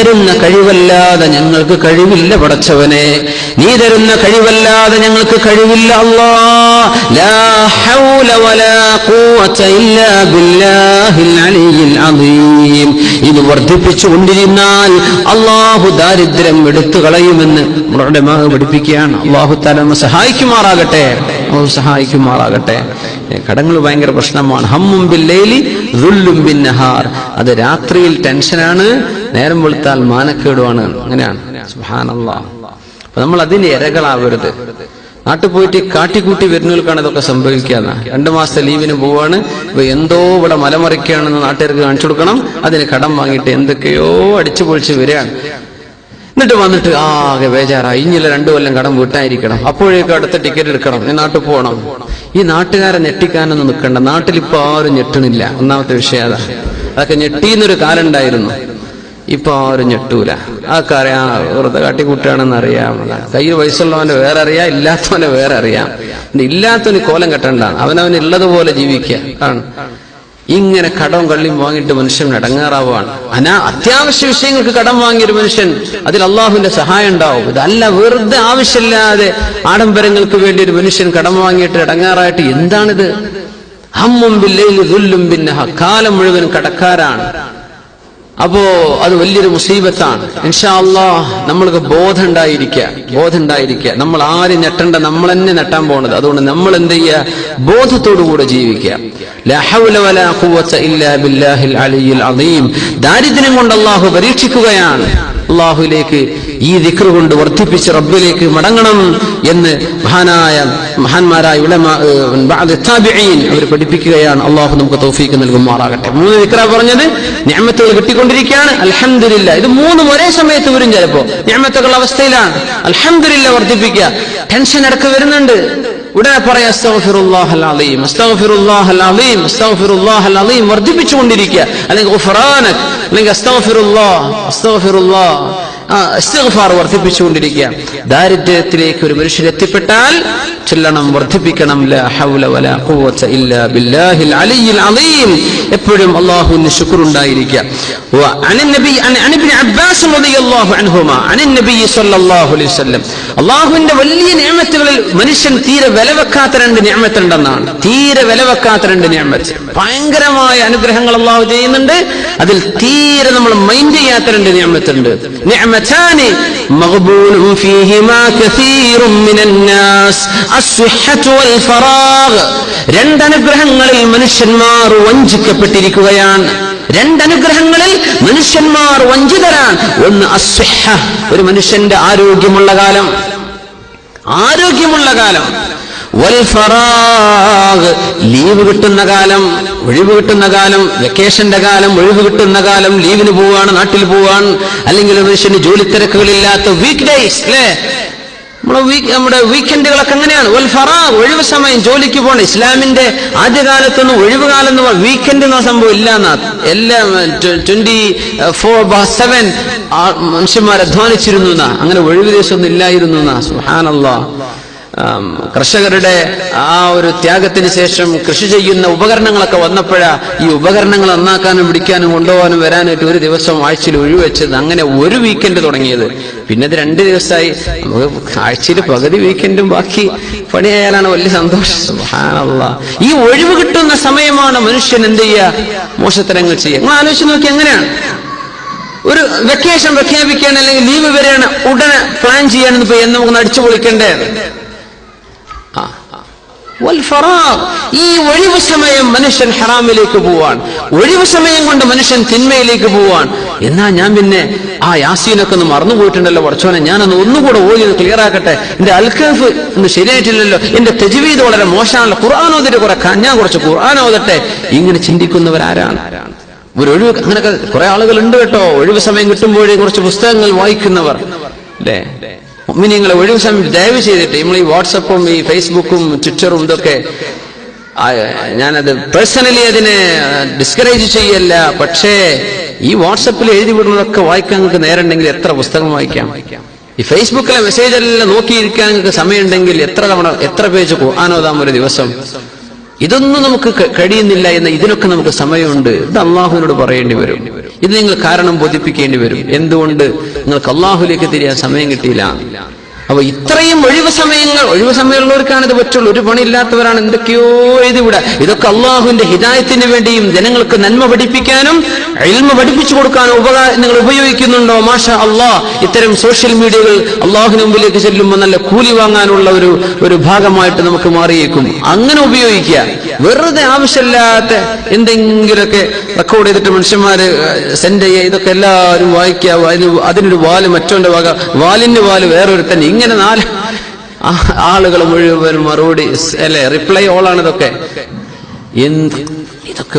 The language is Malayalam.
തരുന്ന കഴിവല്ലാതെ ഞങ്ങൾക്ക് കഴിവില്ല പടച്ചവനെ. നീ തരുന്ന കഴിവല്ലാതെ ഞങ്ങൾക്ക് കഴിവില്ല ഇത് വർദ്ധിപ്പിച്ചു കൊണ്ടിരുന്നാൽ അള്ളാഹു ദാരിദ്ര്യം എടുത്തു കളയുമെന്ന് നമ്മുടെ മകൾ പഠിപ്പിക്കുകയാണ്. അള്ളാഹു താല സഹായിക്കുമാറാകട്ടെ. സഹായിക്കുമാറാകട്ടെ. കടങ്ങൾ ഭയങ്കര പ്രശ്നമാണ്. ഹമ്മും ബില്ലേലി ദുല്ലും ബിൻ അത് രാത്രിയിൽ ടെൻഷനാണ്. നേരം വെളുത്താൽ മാനക്കേടുമാണ് അങ്ങനെയാണ്. സുബ്ഹാനല്ലാ. അപ്പൊ നമ്മൾ അതിന്റെ ഇരകളാവരുത്. നാട്ടിൽ പോയിട്ട് കാട്ടിക്കൂട്ടി വരുന്നവർക്കാണ് ഇതൊക്കെ സംഭവിക്കാന്ന്. രണ്ടു മാസത്തെ ലീവിന് പോവാണ്. ഇപ്പൊ എന്തോ ഇവിടെ മലമറിക്കുകയാണെന്ന് നാട്ടുകാർക്ക് കാണിച്ചു കൊടുക്കണം. അതിന് കടം വാങ്ങിയിട്ട് എന്തൊക്കെയോ അടിച്ചു പൊളിച്ച് വരികയാണ്. എന്നിട്ട് വന്നിട്ട് ആകെ ബേജാറായി. ഇനിയില്ല രണ്ടു കൊല്ലം കടം വീട്ടായിരിക്കണം. അപ്പോഴേക്കും അടുത്ത ടിക്കറ്റ് എടുക്കണം. നാട്ടിൽ പോകണം. ഈ നാട്ടുകാരെ ഞെട്ടിക്കാനൊന്നും നിൽക്കണ്ട. നാട്ടിൽ ഇപ്പൊ ആരും ഞെട്ടണില്ല. ഒന്നാമത്തെ വിഷയം അതാ. അതൊക്കെ ഞെട്ടിന്നൊരു കാലം ഉണ്ടായിരുന്നു. ഇപ്പൊ ആരും ഞെട്ടൂല. അതൊക്കെ അറിയാം വെറുതെ കാട്ടിക്കൂട്ടുകയാണെന്ന് അറിയാം കയ്യിൽ വയസ്സുള്ളവന്റെ വേറെ അറിയാം ഇല്ലാത്തവനെ വേറെ അറിയാം ഇല്ലാത്തവന് കോലം കെട്ടണ്ട. അവനവന് ഉള്ളതുപോലെ ജീവിക്കുക. ആണ്. ഇങ്ങനെ കടവും കള്ളിയും വാങ്ങിയിട്ട് മനുഷ്യൻ അടങ്ങാറാവാണ് അനാ അത്യാവശ്യ വിഷയങ്ങൾക്ക് കടം വാങ്ങിയ ഒരു മനുഷ്യൻ അതിൽ അള്ളാഹുവിന്റെ സഹായം ഉണ്ടാവും. ഇതല്ല വെറുതെ ആവശ്യമില്ലാതെ ആഡംബരങ്ങൾക്ക് വേണ്ടി ഒരു മനുഷ്യൻ കടം വാങ്ങിയിട്ട് അടങ്ങാറായിട്ട് എന്താണിത്? ഹമ്മും ബില്ലയിൽ പിന്നെ കാലം മുഴുവൻ കടക്കാരാണ്. അപ്പോ അത് വലിയൊരു മുസീബത്താണ്. ഇൻഷാ അല്ലാ നമ്മൾക്ക് ബോധം ഉണ്ടായിരിക്കുക ബോധം ഉണ്ടായിരിക്കുക നമ്മൾ ആരും ഞെട്ടണ്ട നമ്മൾ തന്നെ നെട്ടാൻ പോണത്. അതുകൊണ്ട് നമ്മൾ എന്ത് ചെയ്യുക? ബോധത്തോടുകൂടെ ജീവിക്കുക. ദാരിദ്ര്യം കൊണ്ട് അള്ളാഹു പരീക്ഷിക്കുകയാണ്. അള്ളാഹുലേക്ക് ഈ ദിക്ർ കൊണ്ട് വർദ്ധിപ്പിച്ച് റബ്ബിലേക്ക് മടങ്ങണം എന്ന് മഹാനായ മഹാന്മാരായ അവർ പഠിപ്പിക്കുകയാണ്. അള്ളാഹു നമുക്ക് തൗഫീക്ക് നൽകുമാറാകട്ടെ. മൂന്ന് ദിക്ര പറഞ്ഞത് ഞാമത്തുകൾ കിട്ടിക്കൊണ്ടിരിക്കുകയാണ്. അലഹമില്ല ഇത് മൂന്നും ഒരേ സമയത്ത് വരും ചിലപ്പോ. ഞാമത്തുകളുടെ അവസ്ഥയിലാണ്. അലഹമില്ല വർദ്ധിപ്പിക്കുക. ടെൻഷൻ ഇടയ്ക്ക് വരുന്നുണ്ട്. ഉടനെ പറയാം വർദ്ധിപ്പിച്ചുകൊണ്ടിരിക്കുക. അല്ലെങ്കിൽ അല്ലെങ്കിൽ വർദ്ധിപ്പിച്ചുകൊണ്ടിരിക്കുക. ദാരിദ്ര്യത്തിലേക്ക് ഒരു മനുഷ്യൻ എത്തിപ്പെട്ടാൽ ചൊല്ലണം വർദ്ധിപ്പിക്കണം. എപ്പോഴും അള്ളാഹുവിന് ശുക്ർ ഉണ്ടായിരിക്കുക അനിൻ നബി അനിൻ അബ്ബാസ് റളിയല്ലാഹു അൻഹുമാ അനിൻ നബി സല്ലല്ലാഹു അലൈഹി വസല്ലം. صلى الله عليه وسلم അള്ളാഹുവിന്റെ വലിയ നിയമത്തുകളിൽ മനുഷ്യൻ തീരെ വില വെക്കാത്ത രണ്ട് നിയമത്തുണ്ടെന്നാണ് തീരെ വില വെക്കാത്ത രണ്ട് നിയമത്ത് ഭയങ്കരമായ അനുഗ്രഹങ്ങൾ അള്ളാഹു ചെയ്യുന്നുണ്ട് അതിൽ തീരെ നമ്മൾ മൈൻഡ് ചെയ്യാത്ത രണ്ട് നിയമത്തുണ്ട് നിഅമതാനി മഗ്ബൂനും ഫീഹിമാ കസീറും മിനൻ നാസ് അസ്വിഹ്ഹതു വൽ ഫറാഗ് രണ്ട് അനുഗ്രഹങ്ങളിൽ മനുഷ്യന്മാർ വഞ്ചിക്കപ്പെട്ടിരിക്കുകയാണ് രണ്ടനുഗ്രഹങ്ങളിൽ മനുഷ്യന്മാർ വഞ്ചിതരാണ്. ഒന്ന് അസ്വഹ ഒരു മനുഷ്യന്റെ ആരോഗ്യമുള്ള കാലം. ആരോഗ്യമുള്ള കാലം. വൽ ഫറാഗ് ലീവ് കിട്ടുന്ന കാലം ഒഴിവ് കിട്ടുന്ന കാലം വെക്കേഷന്റെ കാലം ഒഴിവ് കിട്ടുന്ന കാലം ലീവിന് പോവാണ് നാട്ടിൽ പോവാണ് അല്ലെങ്കിൽ മനുഷ്യന് ജോലി തിരക്കുകളില്ലാത്ത വീക്ക് ഡേയ്സ് അല്ലേ? നമ്മുടെ നമ്മുടെ വീക്കെൻഡുകളൊക്കെ അങ്ങനെയാണ് വൽ ഒഴിവ് സമയം ജോലിക്ക് പോകണം ഇസ്ലാമിന്റെ ആദ്യകാലത്തൊന്നും ഒഴിവ് കാലം എന്ന് പറഞ്ഞാൽ വീക്കെൻഡ് എന്ന സംഭവം ഇല്ല എന്നാ. എല്ലാം ട്വന്റി ഫോർ സെവൻ മനുഷ്യന്മാർ അധ്വാനിച്ചിരുന്നു എന്നാ. അങ്ങനെ ഒഴിവ് ദിവസമൊന്നും ഇല്ലായിരുന്നു എന്നാ. സുഹാനല്ലാ കർഷകരുടെ ആ ഒരു ത്യാഗത്തിന് ശേഷം കൃഷി ചെയ്യുന്ന ഉപകരണങ്ങളൊക്കെ വന്നപ്പോഴാ ഈ ഉപകരണങ്ങൾ നന്നാക്കാനും പിടിക്കാനും കൊണ്ടുപോകാനും വരാനായിട്ട് ഒരു ദിവസം ആഴ്ചയിൽ ഒഴിവെച്ചത്. അങ്ങനെ ഒരു വീക്കെൻഡ് തുടങ്ങിയത്. പിന്നെ അത് രണ്ട് ദിവസമായി. നമുക്ക് ആഴ്ചയിൽ പകുതി വീക്കെൻഡും ബാക്കി പണിയായാലാണ് വലിയ സന്തോഷം. ഈ ഒഴിവ് കിട്ടുന്ന സമയമാണ് മനുഷ്യൻ എന്ത് ചെയ്യുക മോശത്തരങ്ങൾ ചെയ്യുക. നിങ്ങൾ ആലോചിച്ച് നോക്കി എങ്ങനെയാണ്? ഒരു വെക്കേഷൻ പ്രഖ്യാപിക്കുകയാണ് അല്ലെങ്കിൽ ലീവ് വരികയാണ്. ഉടനെ പ്ലാൻ ചെയ്യാനെന്ന് ഇപ്പൊ എന്ന് നമുക്ക് അടിച്ചു പൊളിക്കണ്ടേ? ആ. വൽ ഫറാഗ്. ഈ ഒഴിവ് സമയം മനുഷ്യൻ ഹറാമിലേക്ക് പോവാൻ ഒഴിവ് സമയം കൊണ്ട് മനുഷ്യൻ തിന്മയിലേക്ക് പോവാൻ എന്നാ ഞാൻ പിന്നെ ആ യാസീനൊക്കെ ഒന്ന് മറന്നുപോയിട്ടുണ്ടല്ലോ പഠിച്ചോനെ ഞാനൊന്ന് ഒന്നുകൂടെ ഓടി ക്ലിയർ ആക്കട്ടെ. എന്റെ അൽക്കഫ് ഒന്ന് ശരിയായിട്ടില്ലല്ലോ. എന്റെ തെജുവീത് വളരെ മോശമാണല്ലോ. ഖുർആൻ ഓതിട്ട് കുറെ ഞാൻ കുറച്ച് ഖുർആൻ ഓതട്ടെ. ഇങ്ങനെ ചിന്തിക്കുന്നവരാരാണ്? ഒരു ഒഴിവ് അങ്ങനെയൊക്കെ കുറെ ആളുകൾ ഉണ്ട് കേട്ടോ. ഒഴിവ് സമയം കിട്ടുമ്പോഴേ കുറച്ച് പുസ്തകങ്ങൾ വായിക്കുന്നവർ. അല്ലേ? മുഅ്മിനീങ്ങളെ ഒഴിവ് സമയം ദയവ് ചെയ്തിട്ട് നമ്മൾ ഈ വാട്സപ്പും ഈ ഫേസ്ബുക്കും ട്വിറ്ററും ഇതൊക്കെ ഞാനത് പേഴ്സണലി അതിനെ ഡിസ്കറേജ് ചെയ്യല്ല. പക്ഷേ ഈ വാട്സപ്പിൽ എഴുതി വിടുന്നതൊക്കെ വായിക്കാൻ നിങ്ങൾക്ക് നേരമുണ്ടെങ്കിൽ എത്ര പുസ്തകം വായിക്കാം? ഈ ഫേസ്ബുക്കിലെ മെസ്സേജ് എല്ലാം നോക്കിയിരിക്കാൻ നിങ്ങൾക്ക് സമയമുണ്ടെങ്കിൽ എത്ര തവണ എത്ര പേജ് ഖുർആാനോദാം ഒരു ദിവസം? ഇതൊന്നും നമുക്ക് കഴിയുന്നില്ല എന്ന് ഇതിനൊക്കെ നമുക്ക് സമയമുണ്ട്. ഇത് അള്ളാഹുവിനോട് പറയേണ്ടി വരും. ഇത് നിങ്ങൾ കാരണം ബോധിപ്പിക്കേണ്ടി വരും. എന്തുകൊണ്ട്? നിങ്ങൾക്ക് അള്ളാഹുലേക്ക് തിരിയാൻ സമയം കിട്ടിയില്ല. അപ്പൊ ഇത്രയും ഒഴിവ് സമയങ്ങൾ ഒഴിവ് സമയമുള്ളവർക്കാണ് ഇത് പറ്റുള്ളൂ. ഒരു പണിയില്ലാത്തവരാണ് എന്തൊക്കെയോ എഴുതി വിടുക ഇതൊക്കെ അള്ളാഹുവിന്റെ ഹിതായത്തിന് വേണ്ടിയും ജനങ്ങൾക്ക് നന്മ പഠിപ്പിക്കാനും എൽമ പഠിപ്പിച്ചു കൊടുക്കാനും ഉപകാര നിങ്ങൾ ഉപയോഗിക്കുന്നുണ്ടോ? മാഷ അള്ളാഹ് ഇത്തരം സോഷ്യൽ മീഡിയകൾ അള്ളാഹുവിന് മുമ്പിലേക്ക് ചെല്ലുമ്പോൾ നല്ല കൂലി വാങ്ങാനുള്ള ഒരു ഒരു ഭാഗമായിട്ട് നമുക്ക് മാറിയേക്കും. അങ്ങനെ ഉപയോഗിക്കുക. വെറുതെ ആവശ്യമില്ലാത്ത എന്തെങ്കിലുമൊക്കെ റെക്കോർഡ് ചെയ്തിട്ട് മനുഷ്യന്മാര് സെൻഡ് ചെയ്യുക. ഇതൊക്കെ എല്ലാവരും വായിക്കുക. അതിന് അതിനൊരു വാൽ മറ്റോന്റെ വക വാലിന് വാൽ വേറൊരു തന്നെ ഇങ്ങനെ നാല് ആളുകൾ മുഴുവൻ മറുപടി അല്ലെ റിപ്ലൈ ഓളാണ് ഇതൊക്കെ എന്ത്